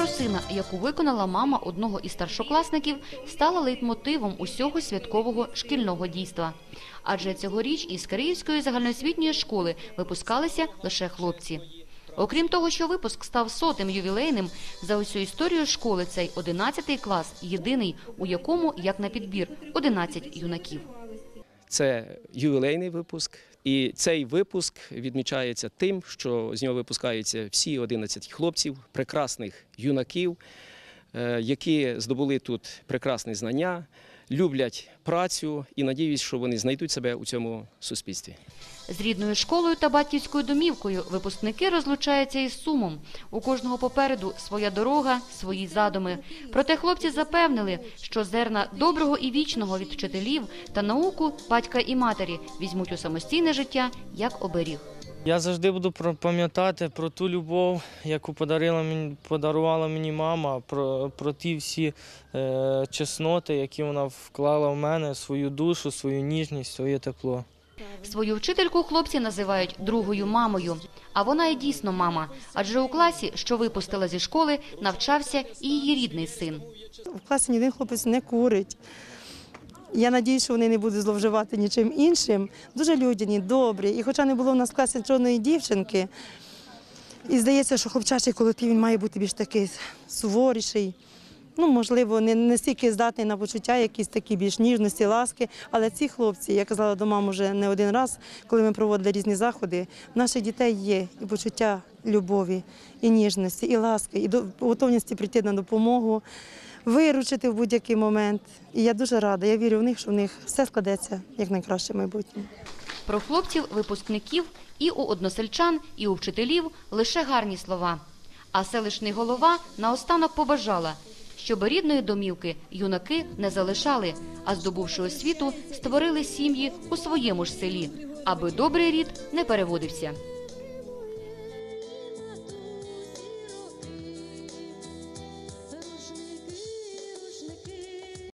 Пісня про сина, яку виконала мама одного із старшокласників, стала лейтмотивом усього святкового шкільного дійства. Адже цьогоріч із Київської загальноосвітньої школи випускалися лише хлопці. Окрім того, що випуск став сотим ювілейним, за усю історію школи цей 11 клас єдиний, у якому, як на підбір, 11 юнаків. Це ювілейний випуск, і цей випуск відмічається тим, що з нього випускаються всі 11 хлопців, прекрасних юнаків, е, які здобули тут прекрасні знання, люблять працю і надіюсь, що вони знайдуть себе у цьому суспільстві. З рідною школою та батьківською домівкою випускники розлучаються із сумом. У кожного попереду своя дорога, свої задуми. Проте хлопці запевнили, що зерна доброго і вічного від вчителів та науку батька і матері візьмуть у самостійне життя як оберіг. Я завжди буду пам'ятати про ту любов, яку подарила мені, подарувала мені мама, про, про ті всі е, чесноти, які вона вклала в мене, свою душу, свою ніжність, своє тепло. Свою вчительку хлопці називають другою мамою. А вона і дійсно мама, адже у класі, що випустила зі школи, навчався і її рідний син. В класі ні один хлопець не курить. Я надію, що вони не будуть зловживати нічим іншим. Дуже людяні, добрі. І хоча не було в нас в класі жодної дівчинки, і здається, що хлопчачий колектив він має бути більш такий суворіший. Ну, можливо, не, не стільки здатний на почуття, якісь такі більш ніжності, ласки. Але ці хлопці, я казала до мами вже не один раз, коли ми проводили різні заходи, в наших дітей є і почуття любові, і ніжності, і ласки, і готовності прийти на допомогу, виручити в будь-який момент. І я дуже рада. Я вірю в них, що в них все складеться як найкраще в майбутньому. Про хлопців, випускників і у односельчан, і у вчителів лише гарні слова. А селищний голова наостанок побажала, щоб рідної домівки юнаки не залишали, а здобувши освіту, створили сім'ї у своєму ж селі, аби добрий рід не переводився.